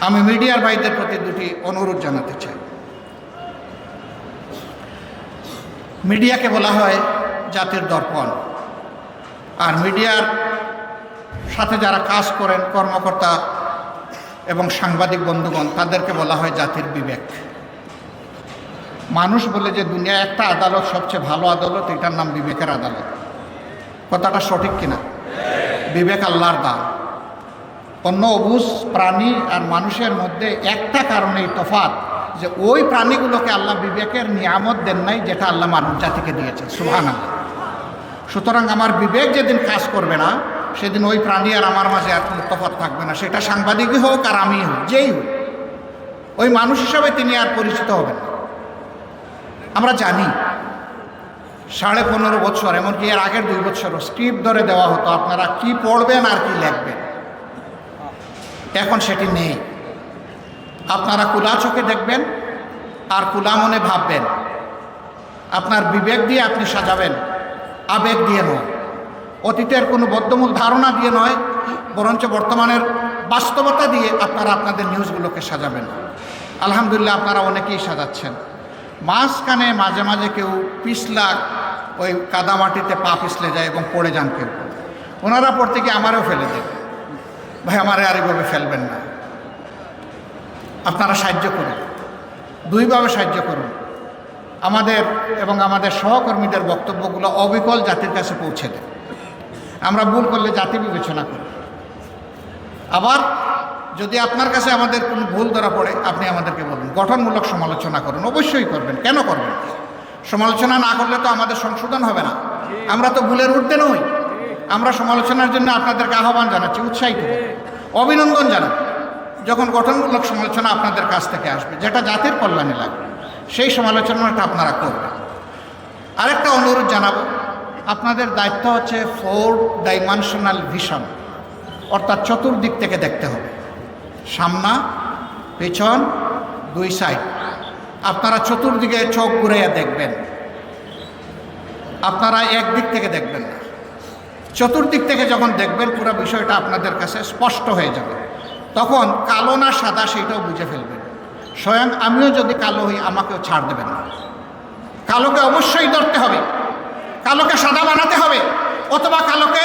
আমি মিডিয়ার ভাইদের প্রতি দুটি অনুরোধ জানাতে চাই। মিডিয়াকে বলা হয় জাতির দর্পণ। আর মিডিয়ার সাথে যারা কাজ করেন, কর্মকর্তা এবং সাংবাদিক বন্ধুগণ, তাদেরকে বলা হয় জাতির বিবেক। মানুষ বলে যে দুনিয়া একটা আদালত, সবচেয়ে ভালো আদালত, এটার নাম বিবেকের আদালত। কথাটা সঠিক কিনা? বিবেক আল্লাহর দান। অন্য অবুজ প্রাণী আর মানুষের মধ্যে একটা কারণেই তফাত যে ওই প্রাণীগুলোকে আল্লাহ বিবেকের নিয়ামত দেন নাই যেটা আল্লাহ মানব জাতিকে দিয়েছে সুহান সুতরাং আমার বিবেক যেদিন কাজ করবে না, সেদিন ওই প্রাণী আর আমার মাঝে আর কোনো তফাৎ থাকবে না। সেটা সাংবাদিকই হোক আর আমি হোক, যেই হোক। ওই মানুষ হিসাবে তিনি আর পরিচিত হবেন না। আমরা জানি সাড়ে পনেরো বছর, এমনকি এর আগের দুই বছরও স্ক্রিপ্ট ধরে দেওয়া হতো, আপনারা কি পড়বেন আর কি লিখবেন। এখন সেটি নেই। আপনারা কুলা চোখে দেখবেন আর কুলা মনে ভাববেন। আপনার বিবেক দিয়ে আপনি সাজাবেন, আবেগ দিয়ে নয়। অতীতের কোনো বদ্ধমূল ধারণা দিয়ে নয়, বরঞ্চ বর্তমানের বাস্তবতা দিয়ে আপনারা আপনাদের নিউজগুলোকে সাজাবেন। আলহামদুলিল্লাহ আপনারা অনেকেই সাজাচ্ছেন। মাঝখানে মাঝে মাঝে কেউ পিছলা ওই কাদামাটিতে পা পিছলে যায় এবং পড়ে যান কেউ। ওনারা পড়তে গিয়ে আমারও ফেলে দেবে ভাই, আমারে আর এইভাবে ফেলবেন না। আপনারা সাহায্য করুন। দুইভাবে সাহায্য করুন। আমাদের এবং আমাদের সহকর্মীদের বক্তব্যগুলো অবিকল জাতির কাছে পৌঁছে দেয় আমরা ভুল করলে জাতি বিবেচনা করি আবার যদি আপনার কাছে আমাদের কোনো ভুল ধরা পড়ে, আপনি আমাদেরকে বলুন। গঠনমূলক সমালোচনা করুন। অবশ্যই করবেন। কেন করবেন? সমালোচনা না করলে তো আমাদের সংশোধন হবে না। আমরা তো ভুলের ঊর্ধ্বে নই। আমরা সমালোচনার জন্য আপনাদেরকে আহ্বান জানাচ্ছি, উৎসাহিত অভিনন্দন জানান যখন গঠনমূলক সমালোচনা আপনাদের কাছ থেকে আসবে, যেটা জাতির কল্যাণে লাগবে, সেই সমালোচনাটা আপনারা করবেন। আরেকটা অনুরোধ জানাব, আপনাদের দায়িত্ব হচ্ছে ফোর ডাইমেনশনাল ভিশন, অর্থাৎ চতুর্দিক থেকে দেখতে হবে। সামনা, পেছন, দুই সাইড। আপনারা চতুর্দিকে চোখ ঘুরাইয়া দেখবেন। আপনারা একদিক থেকে দেখবেন না। চতুর্দিক থেকে যখন দেখবেন পুরো বিষয়টা আপনাদের কাছে স্পষ্ট হয়ে যাবে, তখন কালো না সাদা সেটাও বুঝে ফেলবেন। স্বয়ং আমিও যদি কালো হই, আমাকেও ছাড় দেবেন না। কালোকে অবশ্যই ধরতে হবে। কালোকে সাদা বানাতে হবে, অথবা কালোকে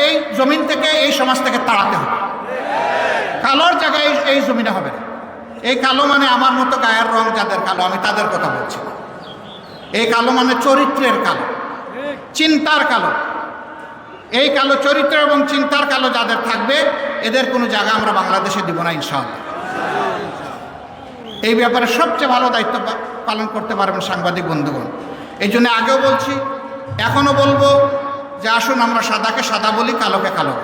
এই জমিন থেকে, এই সমাজ থেকে তাড়াতে হবে। কালোর জায়গায় এই- জমিনে হবে না। এই কালো মানে আমার মতো গায়ের রং যাদের কালো, আমি তাদের কথা বলছি। এই কালো মানে চরিত্রের কালো, চিন্তার কালো। এই কালো চরিত্র এবং চিন্তার কালো যাদের থাকবে, এদের কোনো জায়গা আমরা বাংলাদেশে দিব না, ইনশাআল্লাহ। এই ব্যাপারে সবচেয়ে ভালো দায়িত্ব পালন করতে পারবেন সাংবাদিক বন্ধুগণ। এই জন্য আগেও বলছি, এখনও বলব যে আসুন আমরা সাদাকে সাদা বলি, কালোকে কালো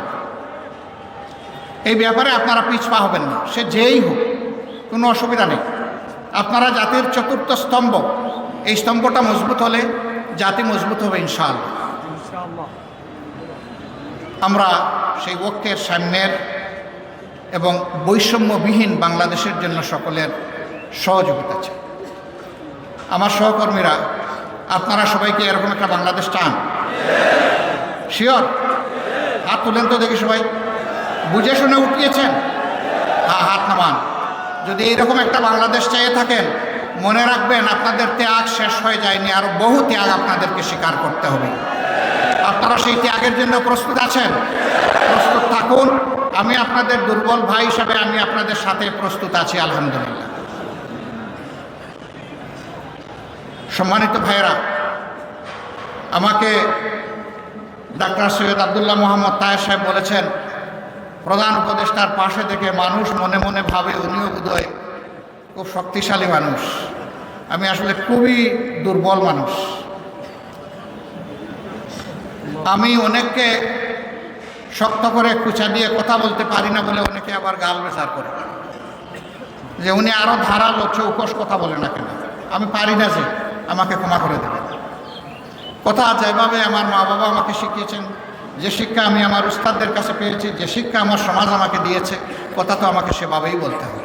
এই ব্যাপারে আপনারা পিছপা হবেন না, সে যেই হোক, কোনো অসুবিধা নেই। আপনারা জাতির চতুর্থ স্তম্ভ, এই স্তম্ভটা মজবুত হলে জাতি মজবুত হবে ইনশাআল্লাহ। আমরা সেই ঐক্যের সামনের এবং বৈষম্যবিহীন বাংলাদেশের জন্য সকলের সহযোগিতা চাই। আমার সহকর্মীরা, আপনারা সবাইকে এরকম একটা বাংলাদেশ চান? শিওর হাত তুলেন তো দেখি সবাই। বুঝে শুনে উঠিয়েছেন? হ্যাঁ হাত নামান। যদি এইরকম একটা বাংলাদেশ চাইয়ে থাকেন, মনে রাখবেন আপনাদের ত্যাগ শেষ হয়ে যায়নি আরও বহু ত্যাগ আপনাদেরকে স্বীকার করতে হবে। আপনারা সেই ত্যাগের জন্য প্রস্তুত আছেন? প্রস্তুত থাকুন। আমি আপনাদের দুর্বল ভাই হিসাবে আমি আপনাদের সাথে প্রস্তুত আছি, আলহামদুলিল্লাহ। সম্মানিত ভাইয়েরা, আমাকে ডাক্তার সৈয়দ আবদুল্লাহ মোহাম্মদ তায়ের সাহেব বলেছেন, প্রধান উপদেষ্টার পাশে থেকে মানুষ মনে মনে ভাবে উনিও বোধহয় খুব শক্তিশালী মানুষ। আমি আসলে খুবই দুর্বল মানুষ। আমি অনেককে শক্ত করে কুচা দিয়ে কথা বলতে পারি না বলে অনেকে আবার গাল বেচার করে। যে উনি আরও ধারালো, চৌকস কথা বলে না কেন? আমি পারি না যে আমাকে ক্ষমা করে দেবেন। কথা যেভাবে আমার মা বাবা আমাকে শিখিয়েছেন, যে শিক্ষা আমি আমার উস্তাদদের কাছে পেয়েছি, যে শিক্ষা আমার সমাজ আমাকে দিয়েছে, কথা তো আমাকে সেভাবেই বলতে হবে।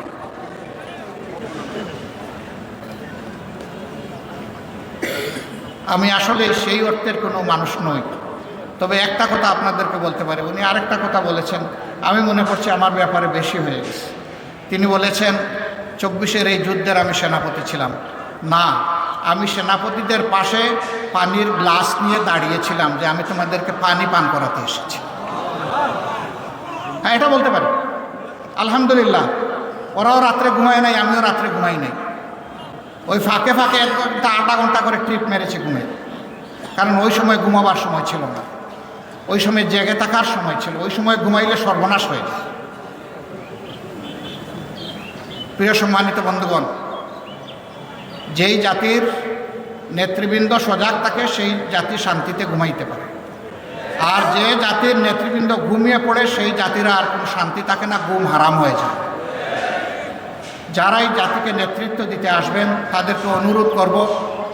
আমি আসলে সেই অর্থের কোনো মানুষ নই। তবে একটা কথা আপনাদেরকে বলতে পারি, উনি আরেকটা কথা বলেছেন, আমি মনে করছি আমার ব্যাপারে বেশি হয়ে গেছে। তিনি বলেছেন, চব্বিশের এই যুদ্ধের আমি সেনাপতি ছিলাম। না, আমি সেনাপতিদের পাশে পানির গ্লাস নিয়ে দাঁড়িয়েছিলাম যে আমি তোমাদেরকে পানি পান করাতে এসেছি। হ্যাঁ এটা বলতে পারি। আলহামদুলিল্লাহ, ওরাও রাত্রে ঘুমায় নাই, আমিও রাত্রে ঘুমাই নাই। ওই ফাঁকে ফাঁকে এক ঘণ্টা, আধা ঘণ্টা করে ট্রিপ মেরেছে ঘুমে। কারণ ওই সময় ঘুমাবার সময় ছিল না। ওই সময় জেগে থাকার সময় ছিল, ওই সময় ঘুমাইলে সর্বনাশ হয়ে প্রিয় সম্মানিত বন্ধুগণ, যেই জাতির নেতৃবৃন্দ সজাগ থাকে, সেই জাতি শান্তিতে ঘুমাইতে পারে। আর যে জাতির নেতৃবৃন্দ ঘুমিয়ে পড়ে, সেই জাতিরা আর কোনো শান্তি থাকে না, ঘুম হারাম হয়ে যায়। যারাই জাতিকে নেতৃত্ব দিতে আসবেন, তাদেরকে অনুরোধ করব,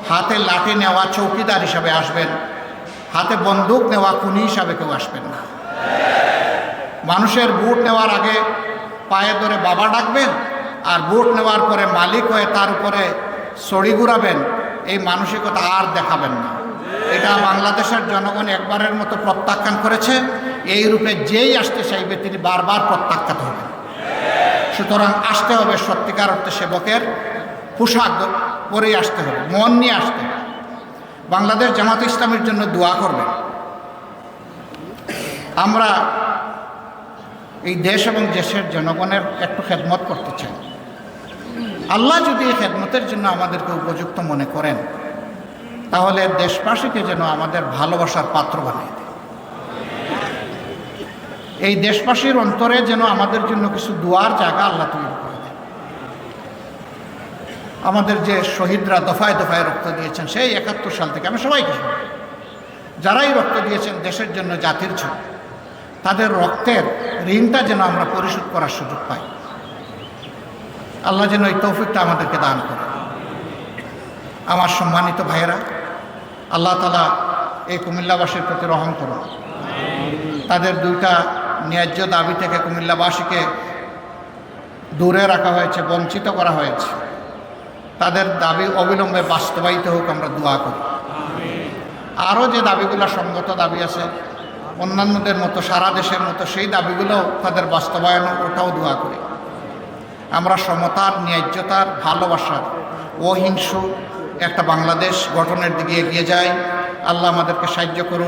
হাতে লাঠি নেওয়া চৌকিদার হিসাবে আসবেন। হাতে বন্দুক নেওয়া খুনি হিসাবে কেউ আসবেন না। মানুষের বুট নেওয়ার আগে পায়ে ধরে বাবা ডাকবেন আর বুট নেওয়ার পরে মালিক হয়ে তার উপরে সড়ি ঘুরাবেন, এই মানসিকতা আর দেখাবেন না। এটা বাংলাদেশের জনগণ একবারের মতো প্রত্যাখ্যান করেছে, এই রূপে যেই আসতে চাইবে তিনি বারবার প্রত্যাখ্যাত হবেন। সুতরাং আসতে হবে সত্যিকার অর্থে সেবকের পোশাক পরেই আসতে হবে, মন নিয়ে আসতে বাংলাদেশ জামাত ইসলামের জন্য দোয়া করবেন। আমরা এই দেশ এবং দেশের জনগণের একটু খেদমত করতে চাই। আল্লাহ যদি এই খেদমতের জন্য আমাদেরকে উপযুক্ত মনে করেন, তাহলে দেশবাসীকে যেন আমাদের ভালোবাসার পাত্র বানিয়ে দেয়। এই দেশবাসীর অন্তরে যেন আমাদের জন্য কিছু দুয়ার জায়গা আল্লাহ তৈরি আমাদের যে শহীদরা দফায় দফায় রক্ত দিয়েছেন, সেই একাত্তর সাল থেকে আমি সবাইকে শুনি। যারাই রক্ত দিয়েছেন, দেশের জন্য জাতির জন্য তাদের রক্তের ঋণটা যেন আমরা পরিশোধ করার সুযোগ পাই। আল্লাহ যেন এই তৌফিকটা আমাদেরকে দান করে। আমার সম্মানিত ভাইয়েরা, আল্লাহ তালা এই কুমিল্লাবাসীর প্রতি রহম করুন। তাদের দুইটা ন্যায্য দাবি থেকে কুমিল্লাবাসীকে দূরে রাখা হয়েছে, বঞ্চিত করা হয়েছে। তাদের দাবি অবিলম্বে বাস্তবায়িত হোক, আমরা দোয়া করি। আরও যে দাবিগুলো সঙ্গত দাবি আছে, অন্যান্যদের মতো, সারা দেশের মতো, সেই দাবিগুলো তাদের বাস্তবায়ন ওটাও দোয়া করি। আমরা সমতার, ন্যায্যতার, ভালোবাসার, অহিংস একটা বাংলাদেশ গঠনের দিকে এগিয়ে যাই। আল্লাহ আমাদেরকে সাহায্য করুন